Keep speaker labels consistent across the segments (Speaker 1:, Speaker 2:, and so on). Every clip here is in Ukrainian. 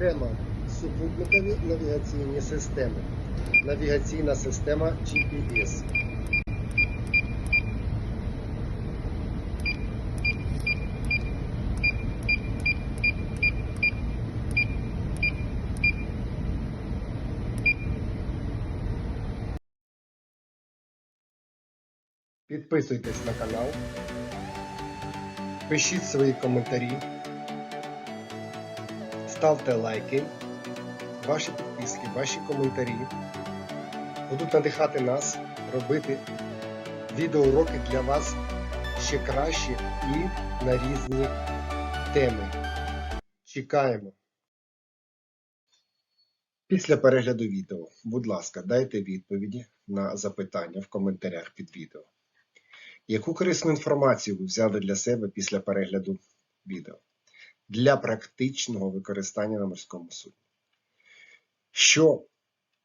Speaker 1: Тема супутникові навігаційні системи. Навігаційна система GPS. Підписуйтесь на канал, пишіть свої коментарі, ставте лайки. Ваші підписки, ваші коментарі будуть надихати нас робити відеоуроки для вас ще краще і на різні теми. Чекаємо. Після перегляду відео, будь ласка, дайте відповіді на запитання в коментарях під відео. Яку корисну інформацію ви взяли для себе після перегляду відео для практичного використання на морському судні? Що,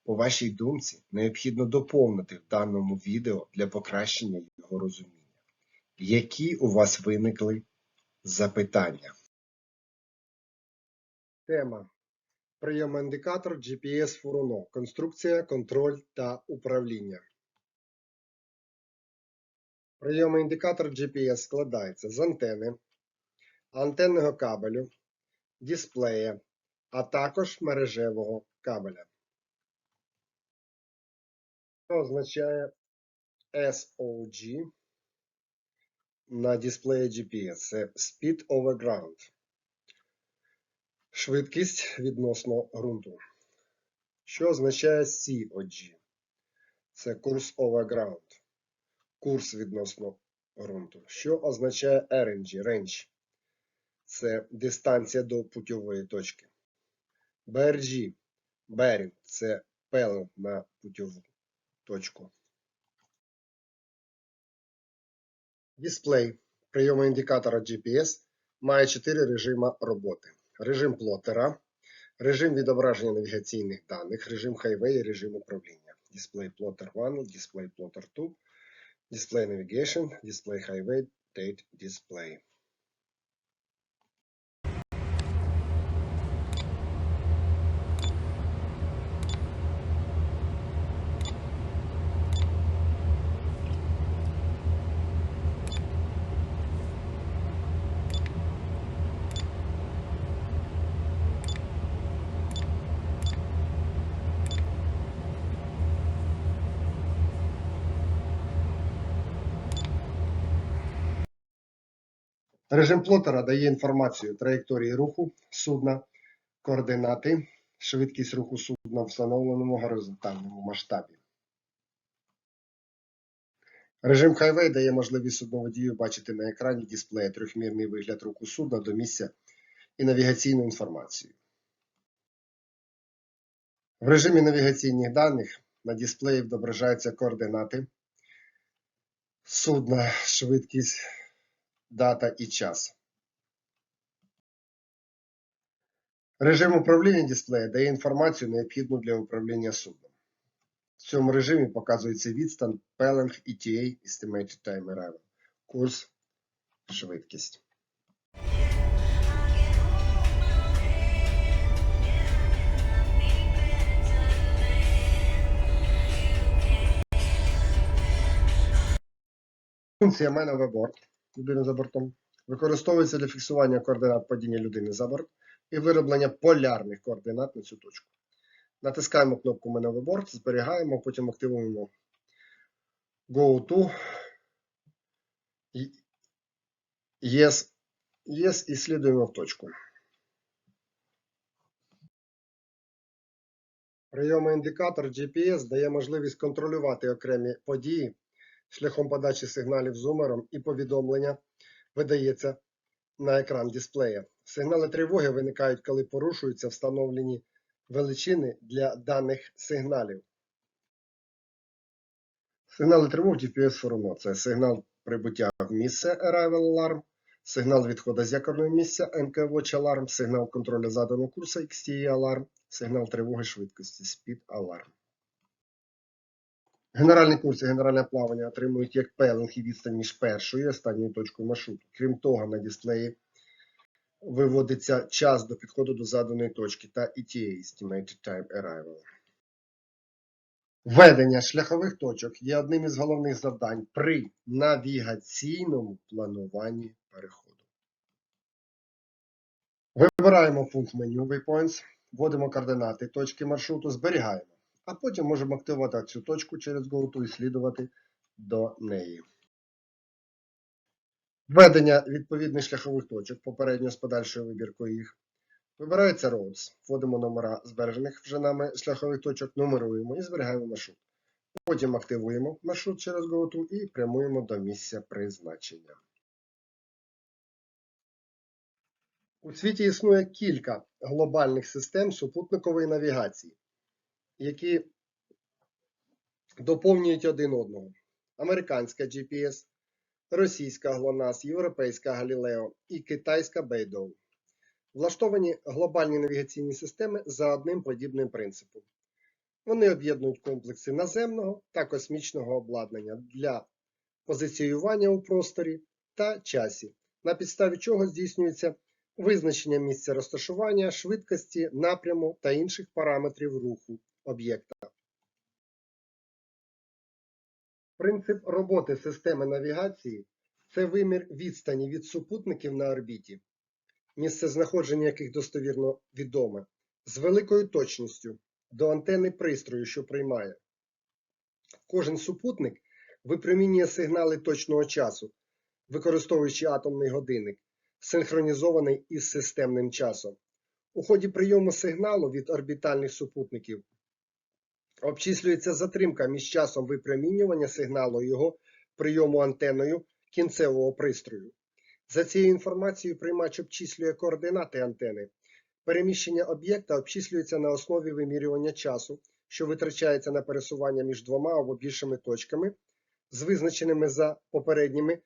Speaker 1: по вашій думці, необхідно доповнити в даному відео для покращення його розуміння? Які у вас виникли запитання? Тема Прийом-індикатор GPS Фуруно. Конструкція, контроль та управління. Прийом-індикатор GPS складається з антени, антенного кабелю, дисплея, а також мережевого кабеля. Що означає SOG на дисплеї GPS? Це Speed over Ground. Швидкість відносно ґрунту. Що означає COG? Це курс over ground. Курс відносно ґрунту. Що означає RNG? Range. Це дистанція до путьової точки. BRG. Bearing – це пелен на путьову точку. Дисплей прийому-індикатора GPS має 4 режими роботи. Режим плотера, режим відображення навігаційних даних, режим Highway і режим управління. Display Plotter 1, Display Plotter 2, Display Navigation, Display Highway, Date Display. Режим плотера дає інформацію траєкторії руху судна, координати, швидкість руху судна в встановленому горизонтальному масштабі. Режим Highway дає можливість судноводію бачити на екрані дисплея трьохмірний вигляд руху судна до місця і навігаційну інформацію. В режимі навігаційних даних на дисплеї відображаються координати судна, швидкість, дата і час. Режим управління дисплея дає інформацію, необхідну для управління судном. В цьому режимі показується відстань, пеленг, ETA, Estimated Time Arrival, курс, швидкість. Функція Man Overboard людини за бортом використовується для фіксування координат падіння людини за борт і вироблення полярних координат на цю точку. Натискаємо кнопку Man Overboard, зберігаємо, потім активуємо Go to Yes, yes і слідуємо в точку. Прийомоіндикатор GPS дає можливість контролювати окремі події шляхом подачі сигналів зумером і повідомлення видається на екран дисплея. Сигнали тривоги виникають, коли порушуються встановлені величини для даних сигналів. Сигнали тривог GPS Форуно це сигнал прибуття в місце Arrival Alarm, сигнал відходу з якорного місця MK Watch Alarm, сигнал контролю заданого курсу XTE Alarm, сигнал тривоги швидкості Speed Alarm. Генеральний курс і генеральне плавання отримують як пелинг і відстань між першою і останньою точкою маршруту. Крім того, на дисплеї виводиться час до підходу до заданої точки та ETA Estimated Time Arrival. Введення шляхових точок є одним із головних завдань при навігаційному плануванні переходу. Вибираємо пункт меню Waypoints, вводимо координати точки маршруту, зберігаємо, а потім можемо активувати цю точку через GoTo і слідувати до неї. Введення відповідних шляхових точок попередньо з подальшою вибіркою їх. Вибирається Roads, вводимо номера збережених вже нами шляхових точок, нумеруємо і зберігаємо маршрут. Потім активуємо маршрут через GoTo і прямуємо до місця призначення. У світі існує кілька глобальних систем супутникової навігації, які доповнюють один одного. Американська GPS, російська GLONASS, європейська Galileo і китайська Beidou. Влаштовані глобальні навігаційні системи за одним подібним принципом. Вони об'єднують комплекси наземного та космічного обладнання для позиціювання у просторі та часі, на підставі чого здійснюється визначення місця розташування, швидкості, напряму та інших параметрів руху об'єкта. Принцип роботи системи навігації це вимір відстані від супутників на орбіті, місце знаходження яких достовірно відоме, з великою точністю до антени пристрою, що приймає. Кожен супутник випромінює сигнали точного часу, використовуючи атомний годинник, синхронізований із системним часом. У ході прийому сигналу від орбітальних супутників обчислюється затримка між часом випромінювання сигналу його прийому антеною кінцевого пристрою. За цією інформацією приймач обчислює координати антени. Переміщення об'єкта обчислюється на основі вимірювання часу, що витрачається на пересування між двома або більшими точками, з визначеними за попередніми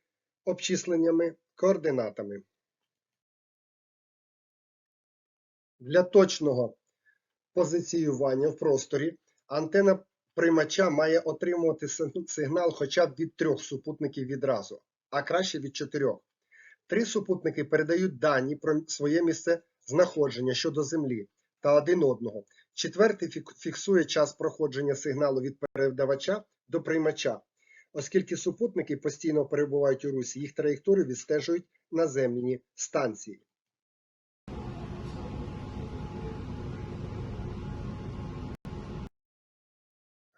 Speaker 1: обчисленнями координатами. Для точного позиціювання в просторі антена приймача має отримувати сигнал хоча б від трьох супутників відразу, а краще від чотирьох. Три супутники передають дані про своє місце знаходження щодо Землі та один одного. Четвертий фіксує час проходження сигналу від передавача до приймача. Оскільки супутники постійно перебувають у русі, їх траєкторію відстежують наземні станції.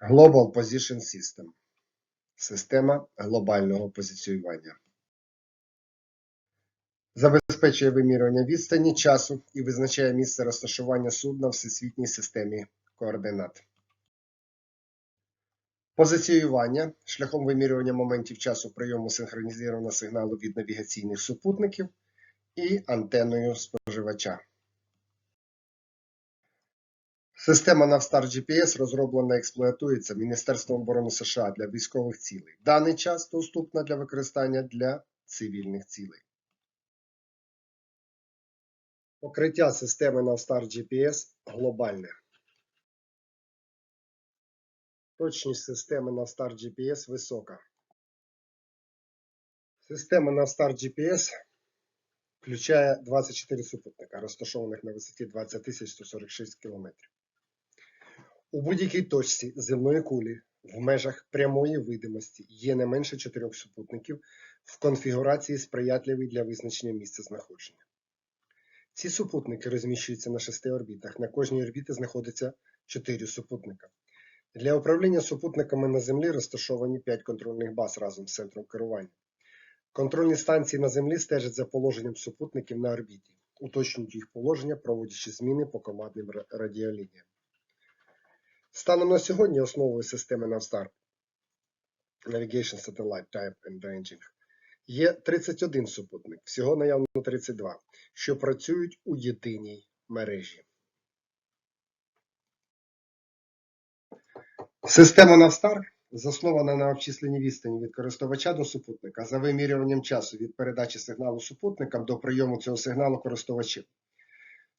Speaker 1: Global Position System Система глобального позиціювання. Забезпечує вимірювання відстані часу і визначає місце розташування судна в всесвітній системі координат. Позиціювання шляхом вимірювання моментів часу прийому синхронізованого сигналу від навігаційних супутників і антеною споживача. Система Navstar GPS розроблена і експлуатується Міністерством оборони США для військових цілей. Даний час доступна для використання для цивільних цілей. Покриття системи Navstar GPS глобальне. Точність системи Navstar GPS висока. Система Navstar GPS включає 24 супутника, розташованих на висоті 20 146 км. У будь-якій точці земної кулі в межах прямої видимості є не менше 4 супутників в конфігурації сприятливій для визначення місця знаходження. Ці супутники розміщуються на шести орбітах. На кожній орбіті знаходиться 4 супутника. Для управління супутниками на Землі розташовані 5 контрольних баз разом з центром керування. Контрольні станції на Землі стежать за положенням супутників на орбіті, уточнюють їх положення, проводячи зміни по командним радіолініям. Станом на сьогодні основою системи Navstar Navigation Satellite Type and Ranging є 31 супутник, всього наявно 32, що працюють у єдиній мережі. Система Navstar заснована на обчисленні відстані від користувача до супутника за вимірюванням часу від передачі сигналу супутникам до прийому цього сигналу користувачів.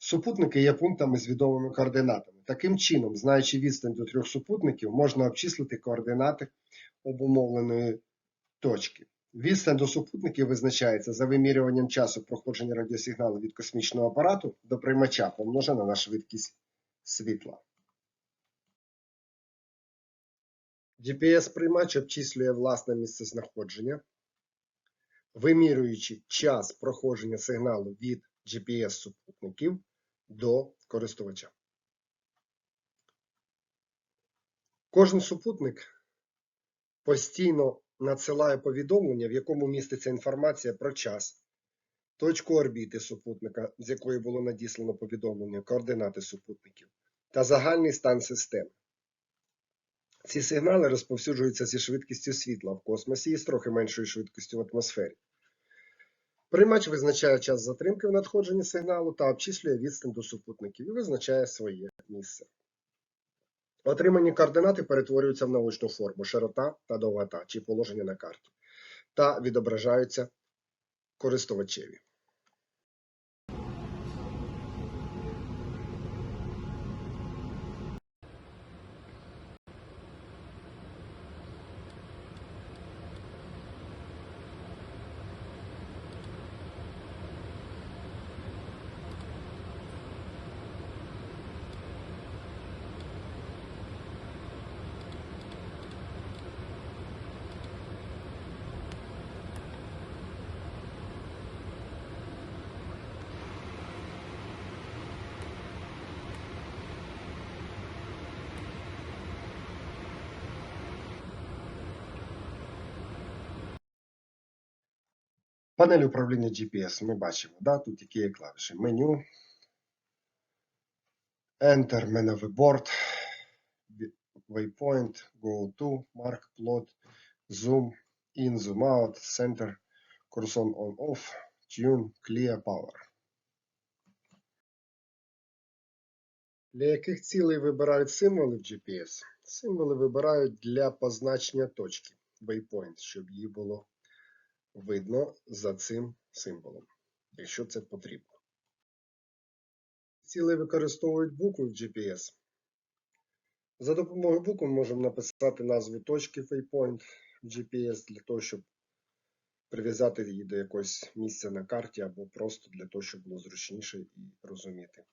Speaker 1: Супутники є пунктами з відомими координатами. Таким чином, знаючи відстань до трьох супутників, можна обчислити координати обумовленої точки. Відстань до супутників визначається за вимірюванням часу проходження радіосигналу від космічного апарату до приймача, помножена на швидкість світла. GPS-приймач обчислює власне місцезнаходження, вимірюючи час проходження сигналу від GPS-супутників до користувача. Кожен супутник постійно надсилає повідомлення, в якому міститься інформація про час, точку орбіти супутника, з якої було надіслано повідомлення, координати супутників та загальний стан системи. Ці сигнали розповсюджуються зі швидкістю світла в космосі і з трохи меншою швидкістю в атмосфері. Приймач визначає час затримки в надходженні сигналу та обчислює відстань до супутників і визначає своє місце. Отримані координати перетворюються в научну форму широта та довгота чи положення на карті та відображаються користувачеві. Панель управління GPS ми бачимо, да? тут які є клавіші. Меню, Enter, меновий борт, Waypoint, Go to, Mark, Plot, Zoom, In, Zoom Out, Center, Cursor On Off, Tune, Clear Power. Для яких цілей вибирають символи в GPS? Символи вибирають для позначення точки, Waypoint, щоб її було видно за цим символом, якщо це потрібно. Цілей використовують букви в GPS. За допомогою букв можемо написати назву точки Waypoint в GPS для того, щоб прив'язати її до якогось місця на карті або просто для того, щоб було зручніше і розуміти.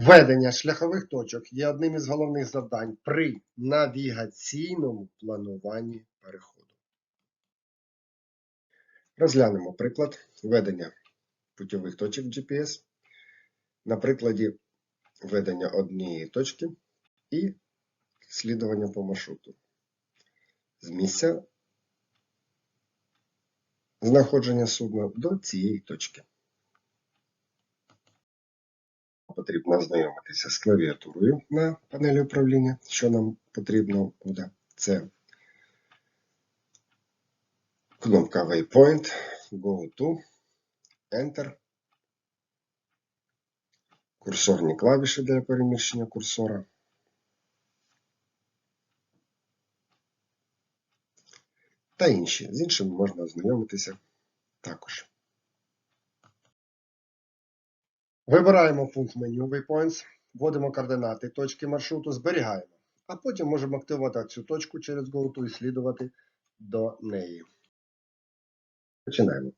Speaker 1: Введення шляхових точок є одним із головних завдань при навігаційному плануванні переходу. Розглянемо приклад введення путьових точок GPS на прикладі введення однієї точки і слідування по маршруту з місця знаходження судна до цієї точки. Потрібно ознайомитися з клавіатурою на панелі управління. Що нам потрібно буде? Це кнопка Waypoint, Go to, Enter, курсорні клавіші для переміщення курсора. Та інші. З іншими можна ознайомитися також. Вибираємо пункт меню Waypoints, вводимо координати точки маршруту, зберігаємо, а потім можемо активувати цю точку через GoTo і слідувати до неї. Починаємо.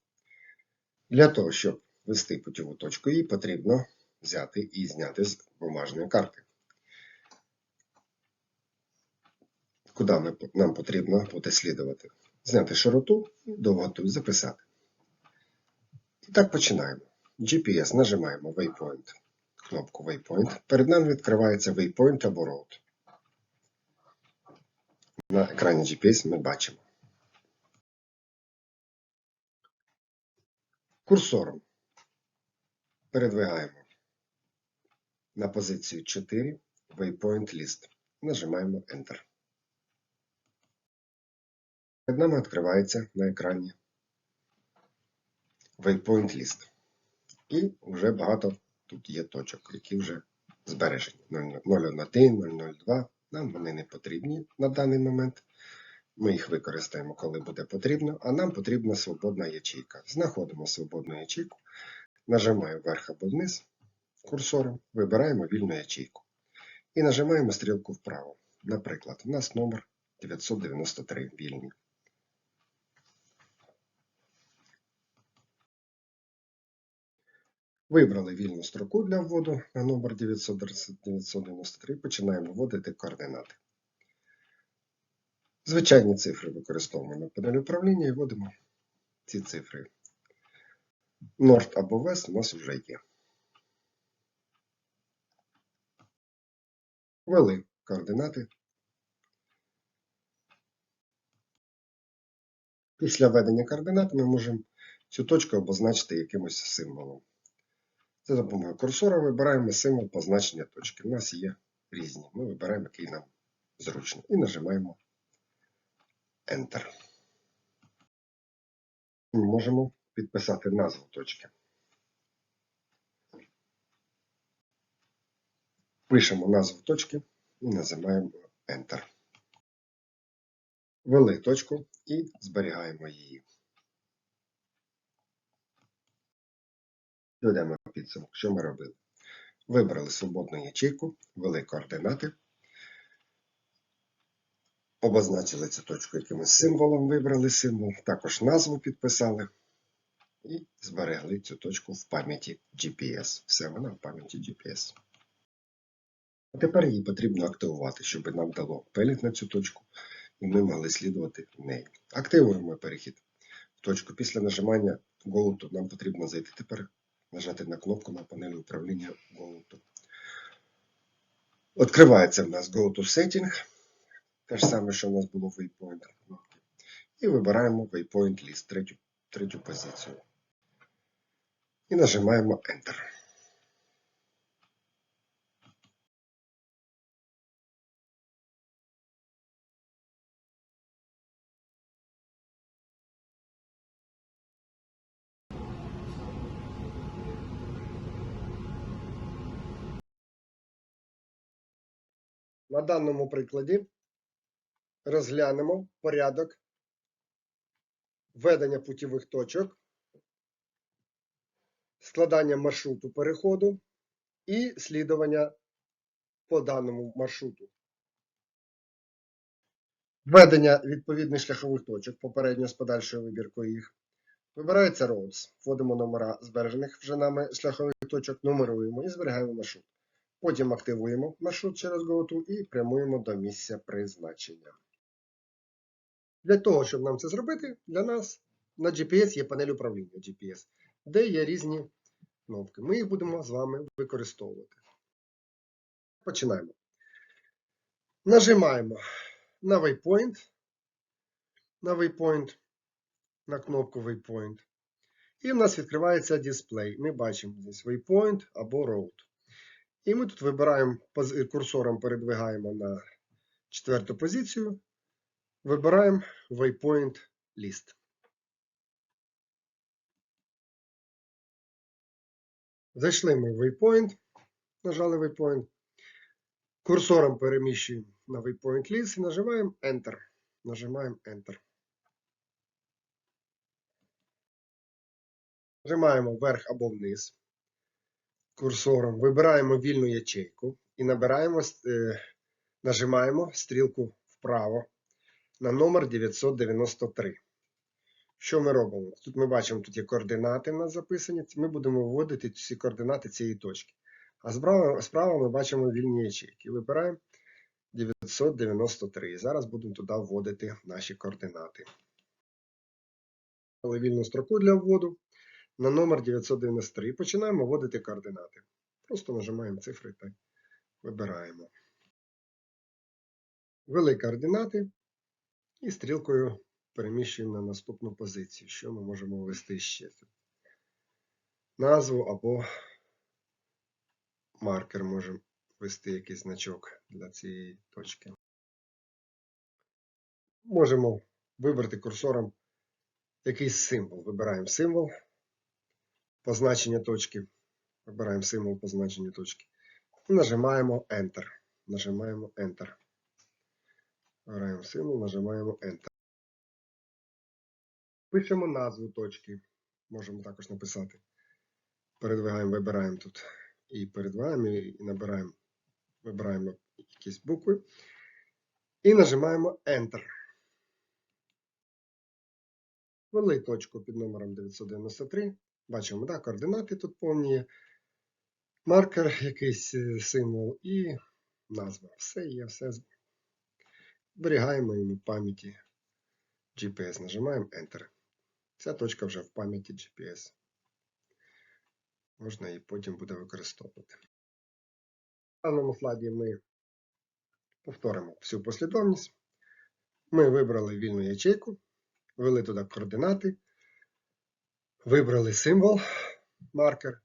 Speaker 1: Для того, щоб ввести путіву точку, її потрібно взяти і зняти з бумажної карти. Куди нам потрібно буде слідувати? Зняти широту і довготу записати. І так починаємо. GPS нажимаємо Waypoint, кнопку Waypoint. Перед нами відкривається Waypoint або Road. На екрані GPS ми бачимо. Курсором передвигаємо на позицію 4 Waypoint List. Нажимаємо Enter. Перед нами відкривається на екрані Waypoint List. І вже багато тут є точок, які вже збережені. 001, 002. Нам вони не потрібні на даний момент. Ми їх використаємо, коли буде потрібно, а нам потрібна свободна ячейка. Знаходимо свободну ячейку, нажимаю вверх або вниз курсором, вибираємо вільну ячейку. І нажимаємо стрілку вправо. Наприклад, у нас номер 993 вільний. Вибрали вільну строку для вводу на номер 993. Починаємо вводити координати. Звичайні цифри використовуємо на панелі управління і вводимо ці цифри. Норд або Вест у нас вже є. Ввели координати. Після введення координат ми можемо цю точку обозначити якимось символом. За допомогою курсора вибираємо символ позначення точки. У нас є різні. Ми вибираємо, який нам зручно. І нажимаємо Enter. Ми можемо підписати назву точки. Пишемо назву точки і називаємо Enter. Ввели точку і зберігаємо її. Доведемо підсумок, що ми робили. Вибрали свободну ячейку, ввели координати, обозначили цю точку якимось символом, вибрали символ, також назву підписали і зберегли цю точку в пам'яті GPS. Все, вона в пам'яті GPS. А тепер її потрібно активувати, щоб нам дало перелік на цю точку, і ми могли слідувати в неї. Активуємо перехід в точку. Після нажимання Go нам потрібно зайти тепер, нажати на кнопку на панелі управління GoTo. Відкривається в нас Go to Setting. Те ж саме, що в нас було Waypoint кнопки. І вибираємо Waypoint List, третю, третю позицію. І нажимаємо Enter. На даному прикладі розглянемо порядок введення путівих точок, складання маршруту переходу і слідування по даному маршруту. Введення відповідних шляхових точок попередньо з подальшою вибіркою їх. Вибирається Roads. Вводимо номера збережених вже нами шляхових точок, нумеруємо і зберігаємо маршрут. Потім активуємо маршрут через GoTo і прямуємо до місця призначення. Для того, щоб нам це зробити, для нас на GPS є панель управління GPS, де є різні кнопки. Ми їх будемо з вами використовувати. Починаємо. Нажимаємо на Waypoint, на Waypoint, на кнопку Waypoint. І в нас відкривається дисплей. Ми бачимо здесь Waypoint або Road. І ми тут вибираємо курсором передвигаємо на четверту позицію. Вибираємо Waypoint List. Зайшли ми в Waypoint, нажали Waypoint. Курсором переміщуємо на Waypoint List і нажимаємо Enter. Нажимаємо Enter. Нажимаємо вверх або вниз курсором, вибираємо вільну ячейку і набираємо, е, нажимаємо стрілку вправо на номер 993. Що ми робимо? Тут ми бачимо, тут є координати в нас записані. Ми будемо вводити ці координати цієї точки. А справа, справа ми бачимо вільні ячейки. Вибираємо 993. І зараз будемо туди вводити наші координати. Вільну строку для вводу на номер 993 і починаємо вводити координати. Просто нажимаємо цифри та вибираємо. Ввели координати і стрілкою переміщуємо на наступну позицію, що ми можемо ввести ще. Назву або маркер можемо ввести якийсь значок для цієї точки. Можемо вибрати курсором якийсь символ. Вибираємо символ позначення точки. Вибираємо символ позначення точки. Нажимаємо Enter. Нажимаємо Enter. Вибираємо символ, нажимаємо Enter. Пишемо назву точки. Можемо також написати. Передвигаємо, вибираємо тут. І передвигаємо і набираємо Вибираємо якісь букви і нажимаємо Enter. Ввели точку під номером 993. Бачимо, да, координати тут повні. Маркер, якийсь е, символ і назва. Все є, все. Зберігаємо йому в пам'яті GPS. Нажимаємо Enter. Ця точка вже в пам'яті GPS. Можна її потім буде використовувати. В даному слайді ми повторимо всю послідовність. Ми вибрали вільну ячейку, ввели туди координати, вибрали символ, маркер,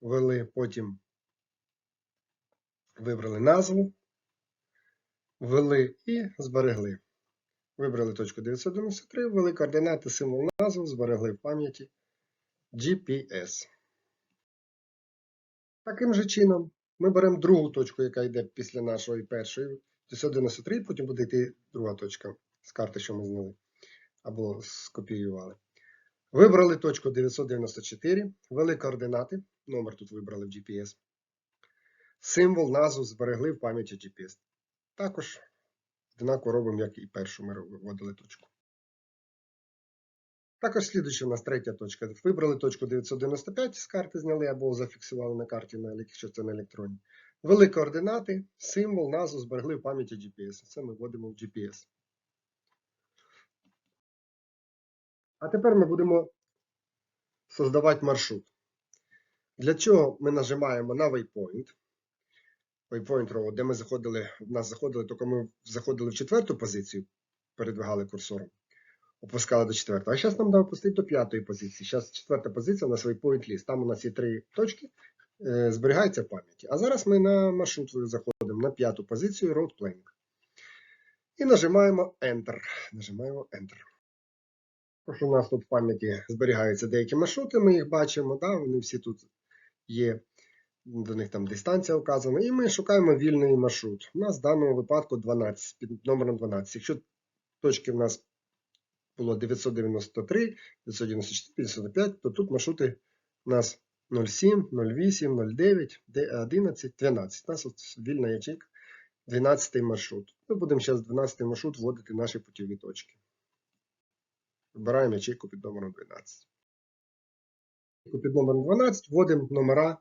Speaker 1: ввели потім вибрали назву, ввели і зберегли. Вибрали точку 993, ввели координати, символ назву, зберегли в пам'яті GPS. Таким же чином ми беремо другу точку, яка йде після нашої першої 993, потім буде йти друга точка з карти, що ми зняли або скопіювали. Вибрали точку 994, ввели координати, номер тут вибрали в GPS. Символ, назву зберегли в пам'яті GPS. Також однаково робимо, як і першу ми вводили точку. Також слідуюча у нас третя точка. Вибрали точку 995 з карти зняли або зафіксували на карті, якщо це на електроні. Ввели координати, символ, назву зберегли в пам'яті GPS. Це ми вводимо в GPS. А тепер ми будемо создавати маршрут. Для чого ми нажимаємо на waypoint. Waypoint row, де ми заходили, в нас заходили, тільки ми заходили в четверту позицію, передвигали курсором, опускали до четвертої. А зараз нам треба опустити до п'ятої позиції. Зараз четверта позиція у нас waypoint list. Там у нас є три точки, е, зберігається пам'яті. А зараз ми на маршрут заходимо на п'яту позицію Road Planning. І нажимаємо Enter. Нажимаємо Enter. У нас тут в пам'яті зберігаються деякі маршрути, ми їх бачимо, да, вони всі тут є, до них там дистанція вказана, і ми шукаємо вільний маршрут. У нас в даному випадку 12, під номером 12. Якщо точки в нас було 993, 994, 995, то тут маршрути у нас 07, 08, 09, 11, 12. У нас от вільна ячейка, 12 маршрут. Ми будемо зараз 12 маршрут вводити наші путіві точки. Вибираємо ячейку під номером 12. Під номером 12 вводимо номера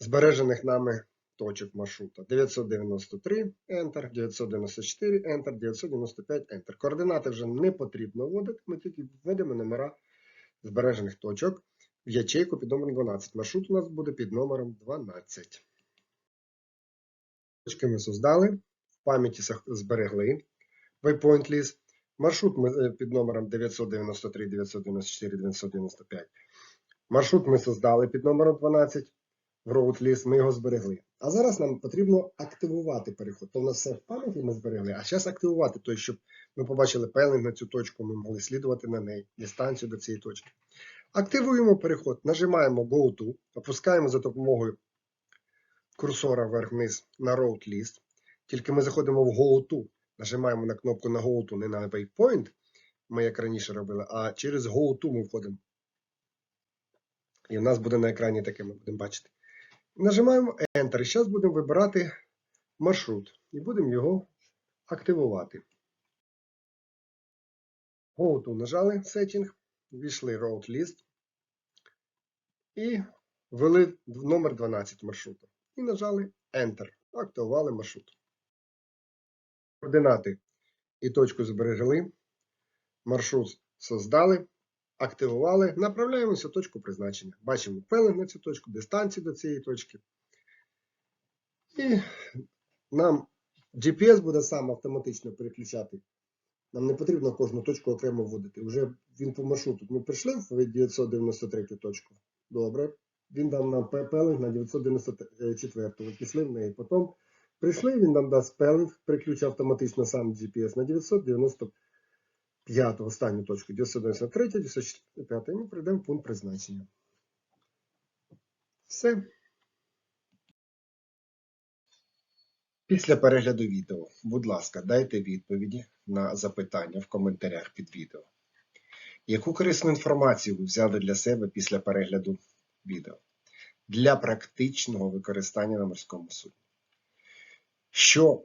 Speaker 1: збережених нами точок маршрута. 993 Enter, 994 Enter, 995 Enter. Координати вже не потрібно вводити, ми тільки вводимо номера збережених точок в ячейку під номером 12. Маршрут у нас буде під номером 12. Точки ми создали, в пам'яті зберегли waypoint list. Маршрут ми під номером 993, 994, 995. Маршрут ми создали під номером 12 в List, ми його зберегли. А зараз нам потрібно активувати переход. То в нас все в пам'яті ми зберегли, а зараз активувати, тобто, щоб ми побачили пеленг на цю точку, ми могли слідувати на неї, дистанцію до цієї точки. Активуємо переход, нажимаємо Go to, опускаємо за допомогою курсора вверх-вниз на Road. Тільки ми заходимо в Go to. Нажимаємо на кнопку на Go to, не на Waypoint, ми як раніше робили, а через Go to ми входимо. І в нас буде на екрані таке, ми будемо бачити. Нажимаємо Enter. І зараз будемо вибирати маршрут і будемо його активувати. Go to нажали Setting, ввійшли Road List і ввели номер 12 маршруту. І нажали Enter. Активували маршрут координати і точку зберегли, маршрут создали, активували, направляємося в точку призначення. Бачимо пелинг на цю точку, дистанцію до цієї точки. І нам GPS буде сам автоматично переключати. Нам не потрібно кожну точку окремо вводити. Вже він по маршруту. Ми прийшли в 993 точку. Добре. Він дав нам пелинг на 994. Пішли в неї. Потім Прийшли, він нам дасть спелинг, приключив автоматично сам GPS на 995 останню точку. 993, 995 і ми прийдемо в пункт призначення. Все. Після перегляду відео, будь ласка, дайте відповіді на запитання в коментарях під відео. Яку корисну інформацію ви взяли для себе після перегляду відео для практичного використання на морському судні? Що,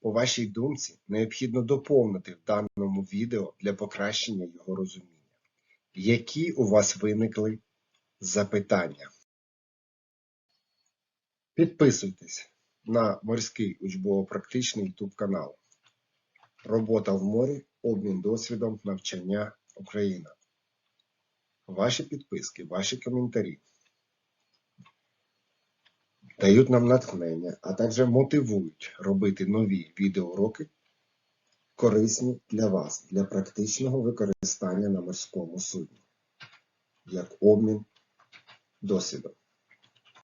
Speaker 1: по вашій думці, необхідно доповнити в даному відео для покращення його розуміння? Які у вас виникли запитання? Підписуйтесь на морський учбово-практичний YouTube канал. Робота в морі, обмін досвідом, навчання Україна. Ваші підписки, ваші коментарі дають нам натхнення, а також мотивують робити нові відеоуроки, корисні для вас, для практичного використання на морському судні, як обмін досвідом.